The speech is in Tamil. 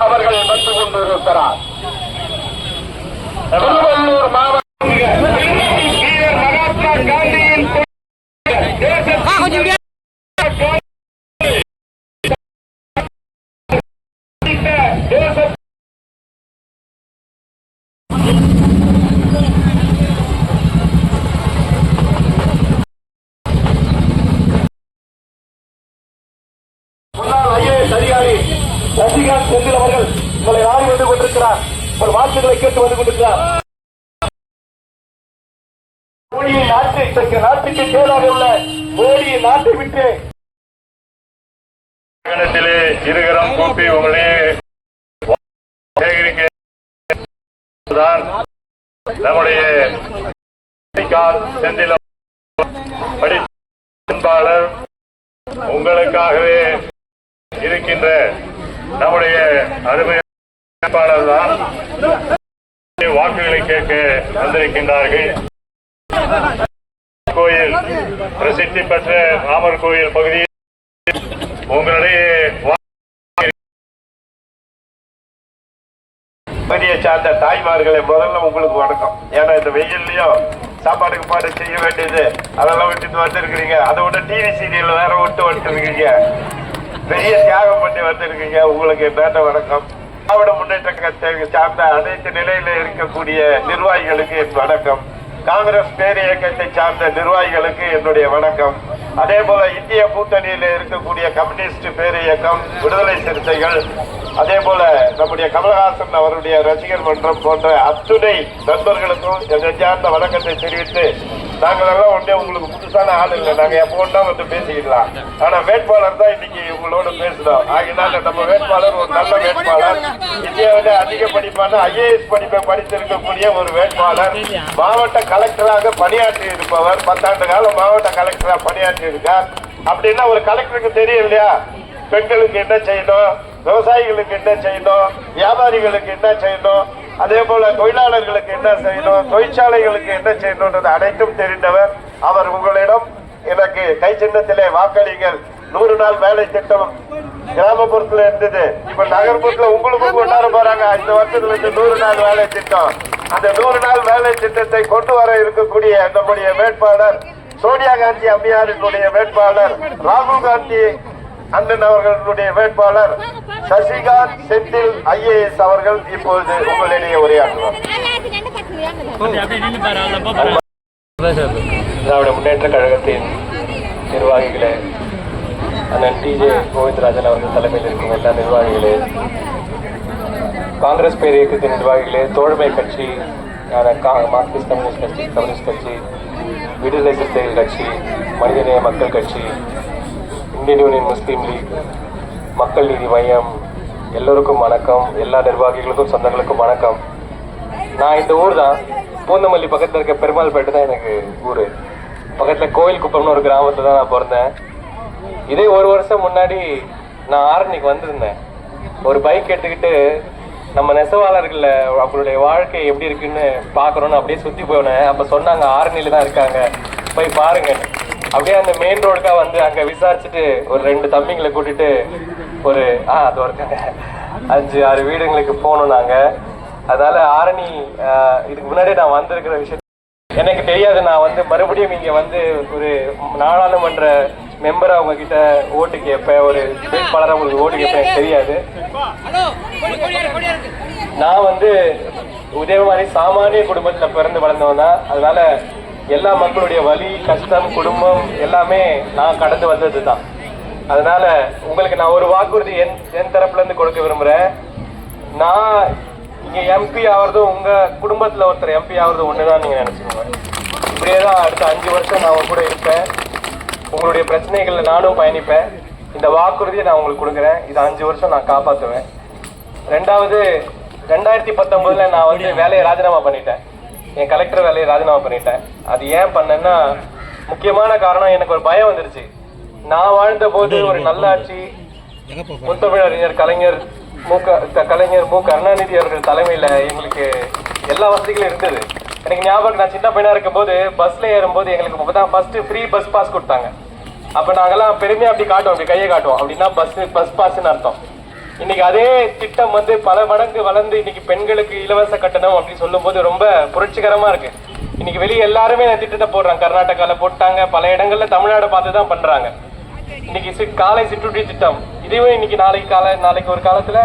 அவர்கள் வந்து கொண்டிருக்கிறார் ரஜினிகாந்த் செந்தில் அவர்கள் உங்களை நாடி வந்து கொண்டிருக்கிறார். ஒரு வாக்குகளை கேட்டு வந்து கொண்டிருக்கிறார். மோடியை நாட்டை தங்கள் நாட்டுக்கு தேவையாக உள்ள மோடியை நாட்டை விட்டு இருகரம் கூப்பி உங்களே சேகரிக்க நம்முடைய செந்தில செந்தில் பண்பாளர். உங்களுக்காகவே இருக்கின்ற நம்முடைய அருமை தான் வாக்குகளை கேட்க வந்திருக்கின்றார்கள். கோயில் பிரசித்தி பெற்ற ராமர் கோயில் பகுதியில் உங்களுடைய பகுதியை சார்ந்த தாய்மார்களை முதல்ல உங்களுக்கு வணக்கம். ஏன்னா இந்த வெயில்லையும் சாப்பாடுக்கு பாடு செய்ய வேண்டியது. அதெல்லாம் விட்டுட்டு வந்திருக்கிறீங்க. அதை விட டிவி சீரியல் வேற விட்டு வந்துருக்கீங்க பெரிய தியாகம் பண்ணி வந்திருக்கீங்க. உங்களுக்கு என்னென்ன வணக்கம். திராவிட முன்னேற்ற சார்ந்த அனைத்து நிலையில இருக்கக்கூடிய நிர்வாகிகளுக்கு என் வணக்கம். காங்கிரஸ் பேர் இயக்கத்தை சார்ந்த நிர்வாகிகளுக்கு என்னுடைய வணக்கம். அதே போல இந்திய கூட்டணியில் இருக்கக்கூடிய கம்யூனிஸ்ட் பேர் இயக்கம் விடுதலை சிறுத்தைகள் அதே போல நம்முடைய கமலஹாசன் அவருடைய ரசிகர் மன்றம் போன்ற அத்துணை நண்பர்களுக்கும் என் நெஞ்சார்ந்த வணக்கத்தை தெரிவித்து நாங்களெல்லாம் ஒன்றே உங்களுக்கு புதுசான ஆள் இல்லை. நாங்கள் எப்போ ஒன்றா வந்து பேசிக்கலாம் ஆனால் வேட்பாளர் தான் இன்னைக்கு உங்களோட பேசணும் ஆகினால நம்ம வேட்பாளர் ஒரு நல்ல வேட்பாளர். இந்தியாவில் அதிக படிப்பான ஐஏஎஸ் படிப்பை படித்திருக்கக்கூடிய ஒரு வேட்பாளர். மாவட்ட கலெக்டராக பணியாற்றி இருப்பவர் பத்தாண்டு காலம் மாவட்ட கலெக்டராக பணியாற்றி இருக்கார் அப்படின்னா ஒரு கலெக்டருக்கு தெரியும் இல்லையா? பெண்களுக்கு என்ன செய்யணும்? விவசாயிகளுக்கு என்ன செய்யணும்? வியாபாரிகளுக்கு என்ன செய்யணும்? அதே போல தொழிலாளர்களுக்கு என்ன செய்யணும்? தொழிற்சாலைகளுக்கு என்ன செய்யணும்ன்றது அனைத்தும் தெரிந்தவர் அவர். உங்களிடம் எனக்கு கை சின்னத்திலே வாக்களிங்கள் நூறு நாள் வேலை திட்டம் கிராமப்புறத்துல இருந்தது. இப்ப நகர்ப்புறத்துல உங்களுக்கும் கொண்டாட போறாங்க. இந்த வருஷத்துல இருந்து நூறு நாள் வேலை திட்டம். அந்த நூறு நாள் வேலை திட்டத்தை கொண்டு வர இருக்கக்கூடிய நம்முடைய வேட்பாளர் சோனியா காந்தி அம்மையாரினுடைய வேட்பாளர் ராகுல் காந்தி அண்ணன் அவர்களுடைய வேட்பாளர் சசிகாந்த் செந்தில் ஐஏஎஸ் அவர்கள் இப்பொழுது உங்களிடையே உரையாற்றுவார் திராவிட முன்னேற்ற கழகத்தின் நிர்வாகிகளே அண்ணன் டிஜே கோவிந்தராஜன் அவர்கள் தலைமையில் இருக்கும் எல்லா நிர்வாகிகளே காங்கிரஸ் பேர் இயக்கத்தின் நிர்வாகிகளே தோழமை கட்சி மார்க்சிஸ்ட் கம்யூனிஸ்ட் கட்சி கம்யூனிஸ்ட் கட்சி விடுதலை சிறுத்தைகள் கட்சி மனிதநேய மக்கள் கட்சி இந்தியன் யூனியன் முஸ்லீம் லீக் மக்கள் நீதி மையம் எல்லோருக்கும் வணக்கம் எல்லா நிர்வாகிகளுக்கும் சொந்தங்களுக்கும் வணக்கம். நான் இந்த ஊர் தான் பூந்தமல்லி பக்கத்தில் இருக்க பெருமாள்பேட்டு தான் எனக்கு ஊர். பக்கத்தில் கோயில் குப்பம்னு ஒரு கிராமத்தில் தான் நான் பிறந்தேன். இதே ஒரு வருஷம் முன்னாடி நான் ஆரணிக்கு வந்திருந்தேன். ஒரு பைக் எடுத்துக்கிட்டு நம்ம நெசவாளர்களில் அவங்களுடைய வாழ்க்கை எப்படி இருக்குன்னு பார்க்கணும்னு அப்படியே சுற்றி போனேன். அப்போ சொன்னாங்க ஆரணியில் தான் இருக்காங்க. போய் பாருங்கள் அப்படியே அந்த மெயின் ரோடுக்கா வந்து அங்கே விசாரிச்சுட்டு ஒரு ரெண்டு தம்பிங்களை கூட்டிட்டு ஒரு ஆ அது இருக்காங்க. அஞ்சு ஆறு வீடுங்களுக்கு போனோம் நாங்கள் அதனால ஆரணி இதுக்கு முன்னாடியே நான் வந்திருக்கிற விஷயம் எனக்கு தெரியாது. நான் வந்து மறுபடியும் இங்க வந்து ஒரு நாடாளுமன்ற மெம்பர் அவங்க கிட்ட ஓட்டு கேட்பேன். ஒரு வேட்பாளர் அவங்களுக்கு ஓட்டு கேட்பேன். எனக்கு தெரியாது. நான் வந்து உதயமாரி சாமானிய குடும்பத்துல பிறந்து வளர்ந்தவன் தான். அதனால எல்லா மக்களுடைய வலி கஷ்டம் குடும்பம் எல்லாமே நான் கடந்து வந்தது தான் அதனால உங்களுக்கு நான் ஒரு வாக்குறுதி என் என் தரப்புல இருந்து கொடுக்க விரும்புறேன். நான் இங்க எம்பி ஆகிறதும் உங்க குடும்பத்துல ஒருத்தர் எம்பி ஆகிறது ஒண்ணுதான் நீங்க நினைச்சுக்கோங்க. இப்படியே தான் அடுத்த அஞ்சு வருஷம் நான் உங்க கூட இருப்பேன். உங்களுடைய பிரச்சனைகள்ல நானும் பயணிப்பேன். இந்த வாக்குறுதியை நான் உங்களுக்கு கொடுக்குறேன். இது அஞ்சு வருஷம் நான் காப்பாத்துவேன். ரெண்டாவது ரெண்டாயிரத்தி பத்தொன்பதுல நான் வந்து வேலையை ராஜினாமா பண்ணிட்டேன். என் கலெக்டர் வேலையை ராஜினாமா பண்ணிட்டேன். அது ஏன் பண்ணேன்னா முக்கியமான காரணம் எனக்கு ஒரு பயம் வந்துருச்சு. நான் வாழ்ந்த போது ஒரு நல்லாட்சி முத்தமிழறிஞர் கலைஞர் மு க- கலைஞர் மு கருணாநிதி அவர்கள் தலைமையில எங்களுக்கு எல்லா வசதிகளும் இருந்தது. எனக்கு ஞாபகம் நான் சின்ன பையனா இருக்கும்போது பஸ்ல ஏறும்போது எங்களுக்கு அப்பதான் ஃபர்ஸ்ட் ஃப்ரீ பஸ் பாஸ் கொடுத்தாங்க. அப்ப நாங்கெல்லாம் பெருமையா அப்படி காட்டுவோம் அப்படி கையை காட்டுவோம். அப்படின்னா பஸ் பஸ் பாஸ்ன்னு அர்த்தம். இன்னைக்கு அதே திட்டம் வந்து பல மடங்கு வளர்ந்து இன்னைக்கு பெண்களுக்கு இலவச கட்டணம் அப்படின்னு சொல்லும்போது ரொம்ப புரட்சிகரமா இருக்கு. இன்னைக்கு வெளியே எல்லாருமே இந்த திட்டத்தை போடுறாங்க. கர்நாடகாவில் போட்டாங்க. பல இடங்கள்ல தமிழ்நாடு பார்த்து தான் பண்றாங்க. இன்னைக்கு காலை சிற்றுண்டி திட்டம். இதுவும் இன்னைக்கு நாளைக்கு காலை நாளைக்கு ஒரு காலத்துல